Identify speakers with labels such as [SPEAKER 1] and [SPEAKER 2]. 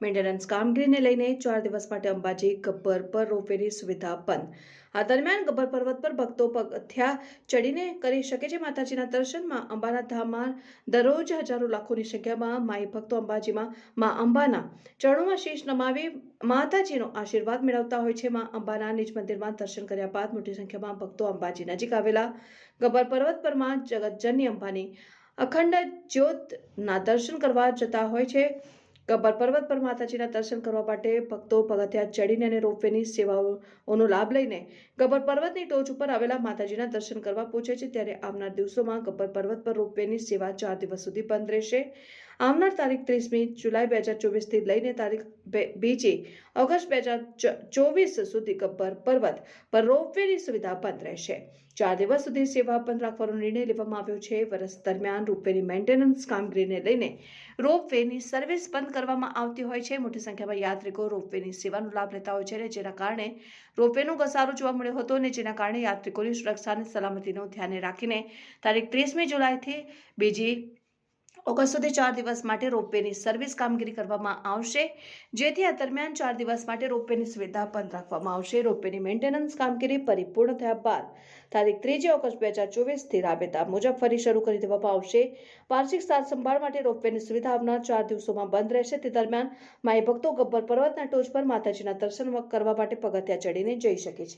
[SPEAKER 1] Maintenance કામગીરીને લઈને ચાર દિવસ માટે અંબાજી ગબ્બર પર રોપવેની સુવિધા બંધ. આ દરમિયાન ગબ્બર પર્વત પર ભક્તો પગથિયા ચડીને કરી શકે છે. માતાજીના દર્શનમાં અંબાના ધામમાં દરરોજ હજારો લાખોની સંખ્યામાં માઈ ભક્તો અંબાજીમાં મા અંબાના ચરણોમાં શીશ નમાવી માતાજીનો આશીર્વાદ મેળવતા હોય છે. મા અંબાના નિજ મંદિરમાં દર્શન કર્યા બાદ મોટી સંખ્યામાં ભક્તો અંબાજી નજીક આવેલા ગબ્બર પર્વત પરમાં જગતજનની અંબાની અખંડ જ્યોતના દર્શન કરવા જતા હોય છે. ગબ્બર પર્વત પર માતાજીના દર્શન કરવા માટે ભક્તો પગથિયા ચડીને અને રોપવેની સેવાઓનો લાભ લઈને ગબ્બર પર્વતની ટોચ ઉપર આવેલા માતાજીના દર્શન કરવા પહોંચે છે. ત્યારે આવનાર દિવસોમાં ગબ્બર પર્વત પર રોપવેની સેવા ચાર દિવસ સુધી બંધ રહેશે. આવનાર તારીખ ત્રીસમી જુલાઈ બે હજાર ચોવીસથી લઈને તારીખ બીજી ઓગસ્ટ બે હજાર ચોવીસ સુધી ગબ્બર પર્વત પર રોપવેની સુવિધા બંધ રહેશે. ચાર દિવસ સુધી સેવા બંધ રાખવાનો નિર્ણય લેવામાં આવ્યો છે. વર્ષ દરમિયાન રોપવેની મેન્ટેનન્સ કામગીરીને લઈને રોપવેની સર્વિસ બંધ કરવામાં આવતી હોય છે. મોટી સંખ્યામાં યાત્રિકો રોપવેની સેવાનો લાભ લેતા હોય છે અને જેના કારણે રોપવેનો ઘસારો જોવા મળ્યો હતો અને જેના કારણે યાત્રિકોની સુરક્ષા અને સલામતીનું ધ્યાને રાખીને તારીખ ત્રીસમી જુલાઈથી બીજી ઓગસ્ટ સુધી ચાર દિવસ માટે રોપવેની સર્વિસ કામગીરી કરવામાં આવશે. જેથી આ દરમિયાન ચાર દિવસ માટે રોપવેની સુવિધા બંધ રાખવામાં આવશે. રોપવેની મેન્ટેનન્સ કામગીરી પરિપૂર્ણ થયા બાદ તારીખ ત્રીજી ઓગસ્ટ બે હજાર ચોવીસથી રાબેતા મુજબ ફરી શરૂ કરી દેવામાં આવશે. વાર્ષિક સાર સંભાળ માટે રોપવેની સુવિધા આવનાર ચાર દિવસોમાં બંધ રહેશે. તે દરમિયાન માઈ ભક્તો ગબ્બર પર્વતના ટોચ પર માતાજીના દર્શન કરવા માટે પગથિયા ચડીને જઈ શકે છે.